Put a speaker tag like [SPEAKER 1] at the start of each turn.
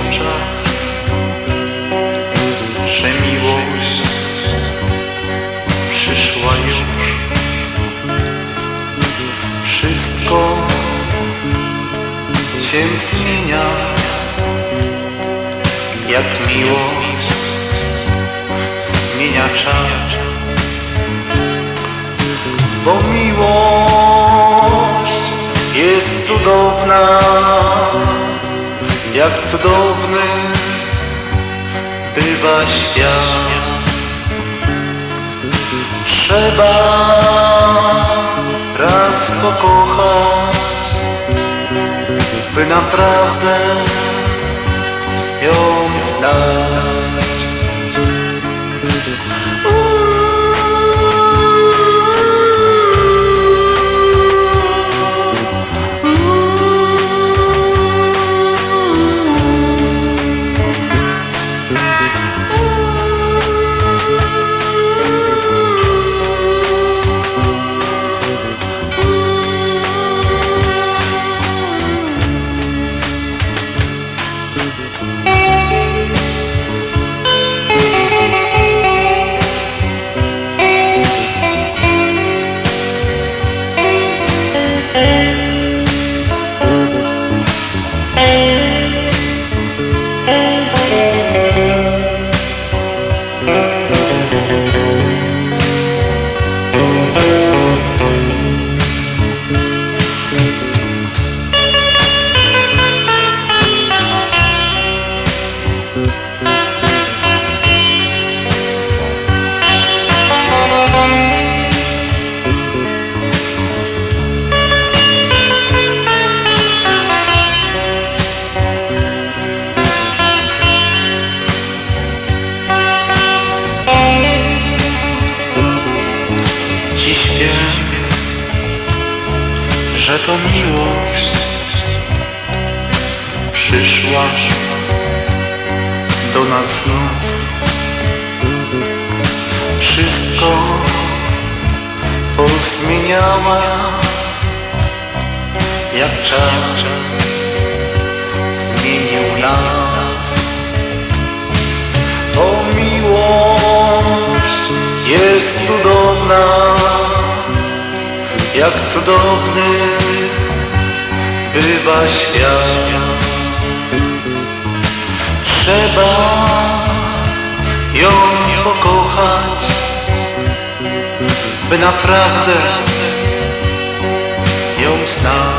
[SPEAKER 1] oczach, że miłość przyszła już. Wszystko się zmienia, jak miłość zmienia czas. Bo miłość jest cudowna, jak cudowny bywa świat. Trzeba raz pokochać, by naprawdę ją znać. Że to miłość przyszła do nas znów. Wszystko pozmieniała, jak czas zmienił nas. O miłość jest cudowna, jak cudowny bywa świat. Trzeba ją pokochać, by naprawdę ją znać.